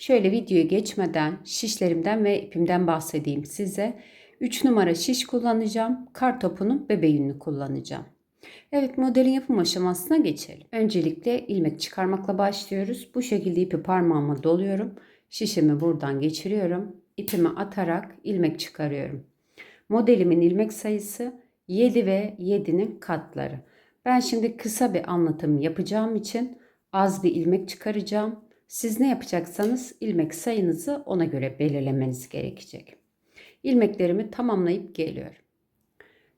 Şöyle videoya geçmeden şişlerimden ve ipimden bahsedeyim size. 3 numara şiş kullanacağım. Kar topunun bebe yününü kullanacağım. Evet modelin yapım aşamasına geçelim. Öncelikle ilmek çıkarmakla başlıyoruz. Bu şekilde ipi parmağıma doluyorum. Şişimi buradan geçiriyorum. İpimi atarak ilmek çıkarıyorum. Modelimin ilmek sayısı 7 ve 7'nin katları. Ben şimdi kısa bir anlatım yapacağım için az bir ilmek çıkaracağım. Siz ne yapacaksanız ilmek sayınızı ona göre belirlemeniz gerekecek. İlmeklerimi tamamlayıp geliyorum.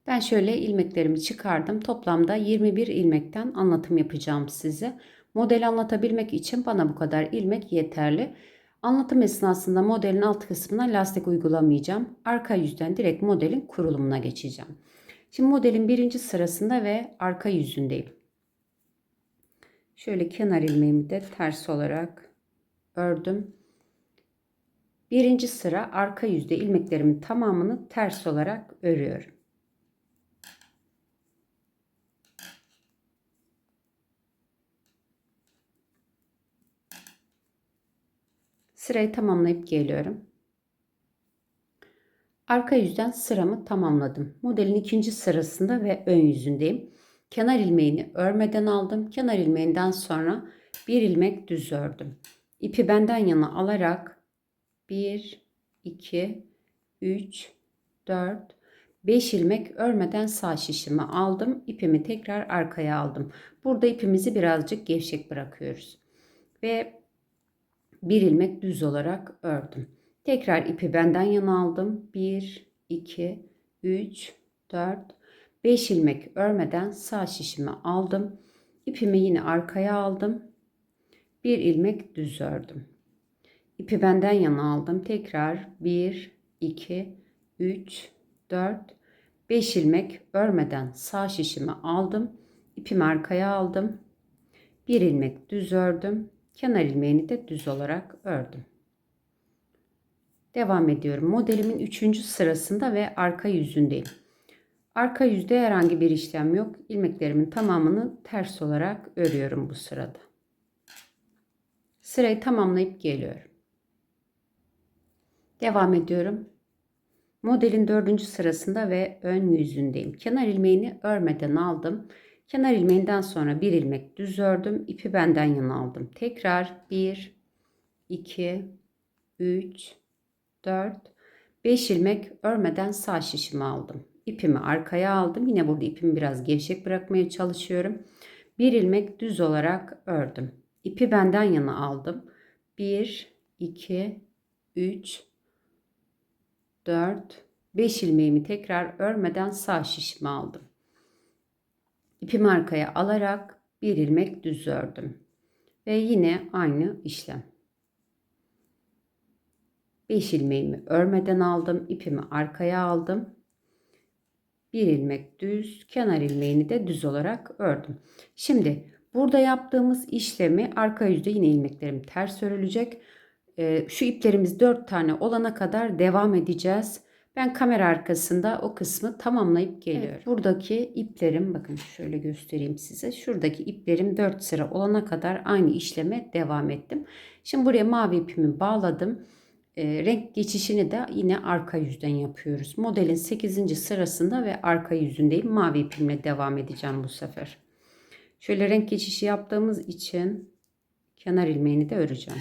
Ben şöyle ilmeklerimi çıkardım. Toplamda 21 ilmekten anlatım yapacağım size. Model anlatabilmek için bana bu kadar ilmek yeterli. Anlatım esnasında modelin alt kısmına lastik uygulamayacağım. Arka yüzden direkt modelin kurulumuna geçeceğim. Şimdi modelin birinci sırasında ve arka yüzündeyim. Şöyle kenar ilmeğimi de ters olarak ördüm. Birinci sıra arka yüzde ilmeklerimin tamamını ters olarak örüyorum. Sırayı tamamlayıp geliyorum. Arka yüzden sıramı tamamladım. Modelin ikinci sırasında ve ön yüzündeyim. Kenar ilmeğini örmeden aldım. Kenar ilmeğinden sonra bir ilmek düz ördüm. İpi benden yana alarak 1, 2, 3, 4, 5 ilmek örmeden sağ şişimi aldım. İpimi tekrar arkaya aldım. Burada ipimizi birazcık gevşek bırakıyoruz. Ve bir ilmek düz olarak ördüm. Tekrar ipi benden yana aldım. 1, 2, 3, 4, 5 ilmek örmeden sağ şişimi aldım. İpimi yine arkaya aldım. Bir ilmek düz ördüm. İpi benden yana aldım. Tekrar 1, 2, 3, 4, 5 ilmek örmeden sağ şişimi aldım. İpimi arkaya aldım. Bir ilmek düz ördüm. Kenar ilmeğini de düz olarak ördüm. Devam ediyorum. Modelimin 3. sırasında ve arka yüzündeyim. Arka yüzde herhangi bir işlem yok. İlmeklerimin tamamını ters olarak örüyorum bu sırada. Sırayı tamamlayıp geliyorum. Devam ediyorum. Modelin dördüncü sırasında ve ön yüzündeyim. Kenar ilmeğini örmeden aldım. Kenar ilmeğinden sonra bir ilmek düz ördüm. İpi benden yana aldım. Tekrar 1, 2, 3, 4, 5 ilmek örmeden sağ şişimi aldım. İpimi arkaya aldım. Yine burada ipimi biraz gevşek bırakmaya çalışıyorum. Bir ilmek düz olarak ördüm. İpi benden yana aldım. 1, 2, 3, 4, 5 ilmeğimi tekrar örmeden sağ şişimi aldım. İpimi arkaya alarak bir ilmek düz ördüm. Ve yine aynı işlem. 5 ilmeğimi örmeden aldım. ipimi arkaya aldım. Bir ilmek düz, kenar ilmeğini de düz olarak ördüm. Şimdi burada yaptığımız işlemi arka yüzde yine ilmeklerim ters örülecek. Ee, şu iplerimiz 4 tane olana kadar devam edeceğiz. Ben kamera arkasında o kısmı tamamlayıp geliyorum. Evet, buradaki iplerim bakın şöyle göstereyim size. Şuradaki iplerim 4 sıra olana kadar aynı işleme devam ettim. Şimdi buraya mavi ipimi bağladım. E, renk geçişini de yine arka yüzden yapıyoruz. Modelin 8. sırasında ve arka yüzündeyim. Mavi ipimle devam edeceğim bu sefer. Şöyle renk geçişi yaptığımız için kenar ilmeğini de öreceğim.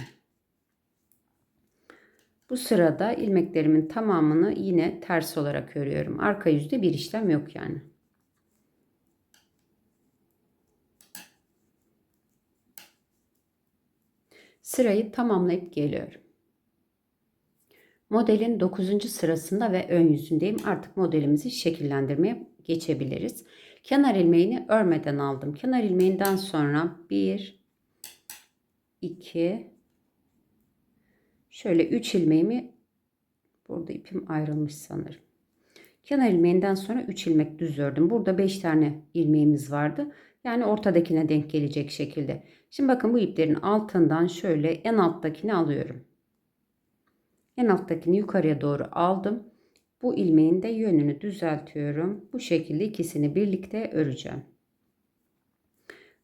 Bu sırada ilmeklerimin tamamını yine ters olarak örüyorum. Arka yüzde bir işlem yok yani. Sırayı tamamlayıp geliyorum. Modelin 9. sırasında ve ön yüzündeyim. Artık modelimizi şekillendirmeye geçebiliriz. Kenar ilmeğini örmeden aldım. Kenar ilmeğinden sonra 1 2 şöyle 3 ilmeğimi Burada ipim ayrılmış sanırım. Kenar ilmeğinden sonra 3 ilmek düz ördüm. Burada 5 tane ilmeğimiz vardı. Yani ortadakine denk gelecek şekilde. Şimdi bakın bu iplerin altından şöyle en alttakini alıyorum. En alttakini yukarıya doğru aldım. Bu ilmeğin de yönünü düzeltiyorum. Bu şekilde ikisini birlikte öreceğim.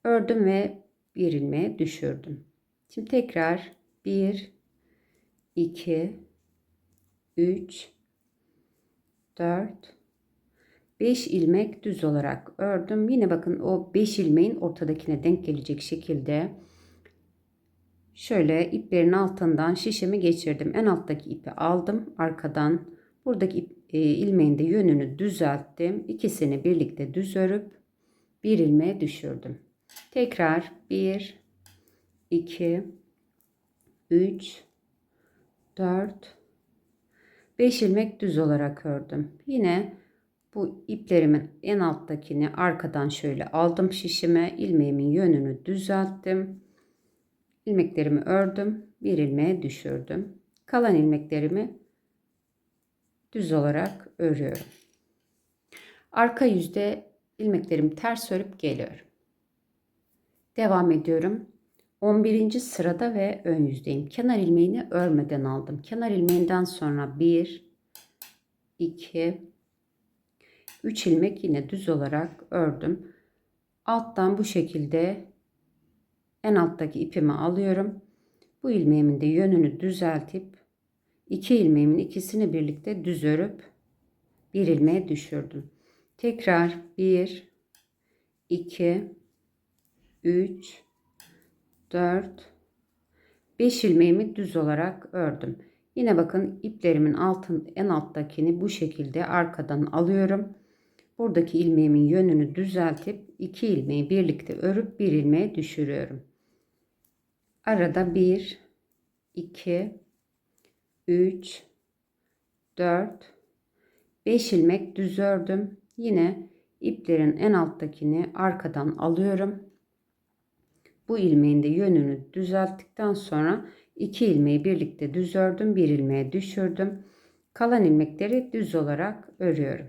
Ördüm ve bir ilmeğe düşürdüm. Şimdi tekrar 1 2 3 4 5 ilmek düz olarak ördüm. Yine bakın o 5 ilmeğin ortadakine denk gelecek şekilde şöyle iplerin altından şişemi geçirdim. En alttaki ipi aldım arkadan. Buradaki ip, e, ilmeğin de yönünü düzelttim. İkisini birlikte düz örüp bir ilmeğe düşürdüm. Tekrar 1 2 3 4 5 ilmek düz olarak ördüm. Yine bu iplerimin en alttakini arkadan şöyle aldım şişime. ilmeğimin yönünü düzelttim. İlmeklerimi ördüm. Bir ilmeğe düşürdüm. Kalan ilmeklerimi düz olarak örüyorum. Arka yüzde ilmeklerimi ters örüp geliyorum. Devam ediyorum. 11. sırada ve ön yüzdeyim. Kenar ilmeğini örmeden aldım. Kenar ilmeğinden sonra 1 2 3 ilmek yine düz olarak ördüm. Alttan bu şekilde en alttaki ipimi alıyorum. Bu ilmeğimin de yönünü düzeltip iki ilmeğimin ikisini birlikte düz örüp bir ilmeğe düşürdüm. Tekrar 1 2 3 4 5 ilmeğimi düz olarak ördüm. Yine bakın iplerimin altın en alttakini bu şekilde arkadan alıyorum. Buradaki ilmeğimin yönünü düzeltip iki ilmeği birlikte örüp bir ilmeğe düşürüyorum. Arada 1 2 3 4 5 ilmek düz ördüm. Yine iplerin en alttakini arkadan alıyorum. Bu ilmeğin de yönünü düzelttikten sonra iki ilmeği birlikte düz ördüm. Bir ilmeğe düşürdüm. Kalan ilmekleri düz olarak örüyorum.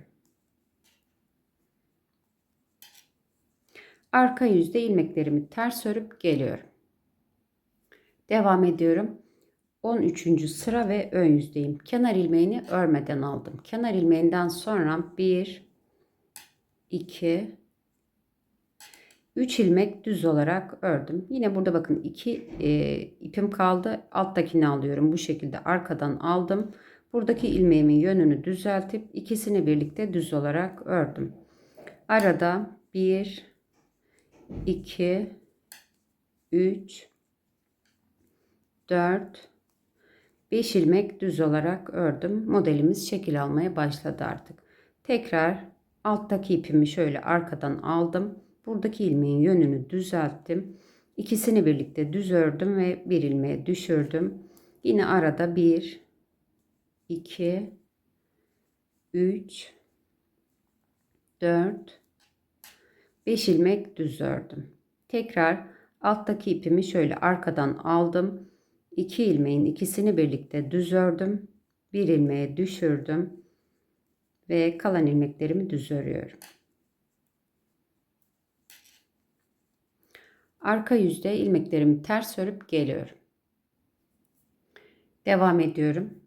Arka yüzde ilmeklerimi ters örüp geliyorum. Devam ediyorum. 13. sıra ve ön yüzdeyim. Kenar ilmeğini örmeden aldım. Kenar ilmeğinden sonra 1 2 3 ilmek düz olarak ördüm. Yine burada bakın 2 e, ipim kaldı. Alttakini alıyorum. Bu şekilde arkadan aldım. Buradaki ilmeğimin yönünü düzeltip ikisini birlikte düz olarak ördüm. Arada 1 2 3 4 5 ilmek düz olarak ördüm. Modelimiz şekil almaya başladı artık. Tekrar alttaki ipimi şöyle arkadan aldım Buradaki ilmeğin yönünü düzelttim. İkisini birlikte düz ördüm ve bir ilmeğe düşürdüm. Yine arada 1 2 3 4 5 ilmek düz ördüm. Tekrar alttaki ipimi şöyle arkadan aldım. 2 ilmeğin ikisini birlikte düz ördüm. Bir ilmeğe düşürdüm ve kalan ilmeklerimi düz örüyorum. Arka yüzde ilmeklerimi ters örüp geliyorum. Devam ediyorum.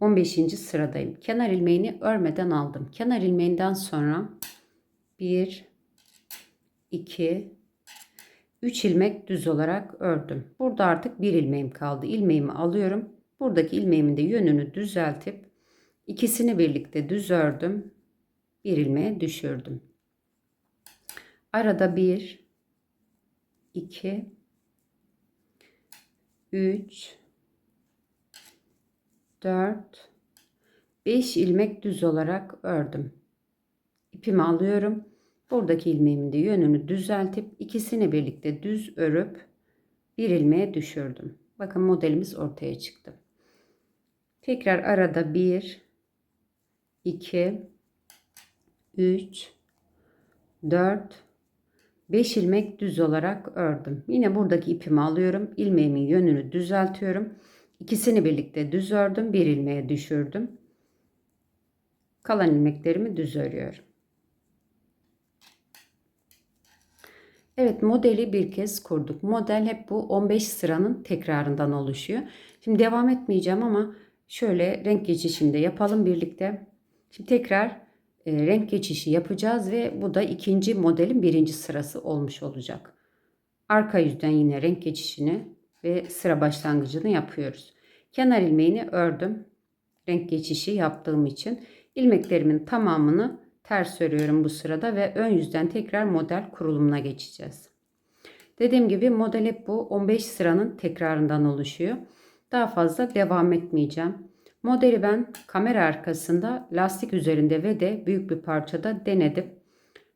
15. sıradayım. Kenar ilmeğini örmeden aldım. Kenar ilmeğinden sonra 1 2 3 ilmek düz olarak ördüm. Burada artık bir ilmeğim kaldı. İlmeğimi alıyorum. Buradaki ilmeğimin de yönünü düzeltip ikisini birlikte düz ördüm. Bir ilmeğe düşürdüm. Arada bir 2 3 4 5 ilmek düz olarak ördüm. İpimi alıyorum. Buradaki ilmeğimin de yönünü düzeltip ikisini birlikte düz örüp bir ilmeğe düşürdüm. Bakın modelimiz ortaya çıktı. Tekrar arada 1 2 3 4 5 ilmek düz olarak ördüm. Yine buradaki ipimi alıyorum. ilmeğimin yönünü düzeltiyorum. İkisini birlikte düz ördüm. Bir ilmeğe düşürdüm. Kalan ilmeklerimi düz örüyorum. Evet modeli bir kez kurduk. Model hep bu 15 sıranın tekrarından oluşuyor. Şimdi devam etmeyeceğim ama şöyle renk geçişinde yapalım birlikte. Şimdi tekrar e, renk geçişi yapacağız ve bu da ikinci modelin birinci sırası olmuş olacak. Arka yüzden yine renk geçişini ve sıra başlangıcını yapıyoruz. Kenar ilmeğini ördüm. Renk geçişi yaptığım için ilmeklerimin tamamını ters örüyorum bu sırada ve ön yüzden tekrar model kurulumuna geçeceğiz. Dediğim gibi model hep bu 15 sıranın tekrarından oluşuyor. Daha fazla devam etmeyeceğim. Modeli ben kamera arkasında lastik üzerinde ve de büyük bir parçada denedim.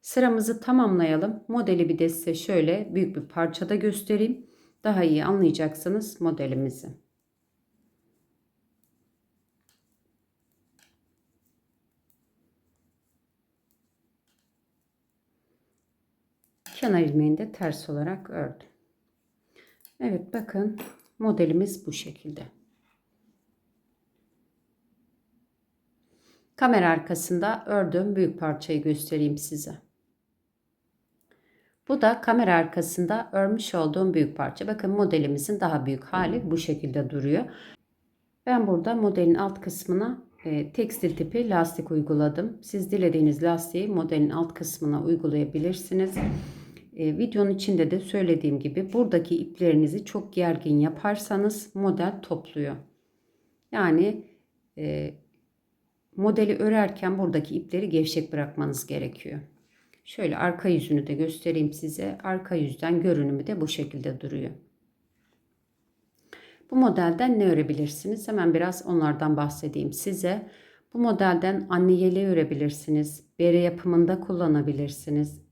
Sıramızı tamamlayalım. Modeli bir de size şöyle büyük bir parçada göstereyim. Daha iyi anlayacaksınız modelimizi. Kenar ilmeğini de ters olarak ördüm. Evet bakın modelimiz bu şekilde. Kamera arkasında ördüğüm büyük parçayı göstereyim size. Bu da kamera arkasında örmüş olduğum büyük parça. Bakın modelimizin daha büyük hali bu şekilde duruyor. Ben burada modelin alt kısmına e, tekstil tipi lastik uyguladım. Siz dilediğiniz lastiği modelin alt kısmına uygulayabilirsiniz. E, videonun içinde de söylediğim gibi buradaki iplerinizi çok gergin yaparsanız model topluyor. Yani e, modeli örerken buradaki ipleri gevşek bırakmanız gerekiyor. Şöyle arka yüzünü de göstereyim size. Arka yüzden görünümü de bu şekilde duruyor. Bu modelden ne örebilirsiniz? Hemen biraz onlardan bahsedeyim size. Bu modelden anne yeleği örebilirsiniz. Bere yapımında kullanabilirsiniz.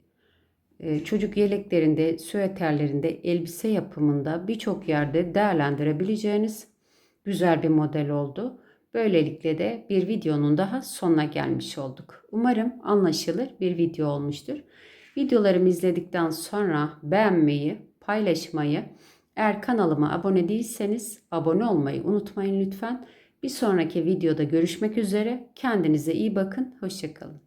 Ee, çocuk yeleklerinde, süeterlerinde, elbise yapımında birçok yerde değerlendirebileceğiniz güzel bir model oldu. Böylelikle de bir videonun daha sonuna gelmiş olduk. Umarım anlaşılır bir video olmuştur. Videolarımı izledikten sonra beğenmeyi, paylaşmayı, eğer kanalıma abone değilseniz abone olmayı unutmayın lütfen. Bir sonraki videoda görüşmek üzere. Kendinize iyi bakın. Hoşçakalın.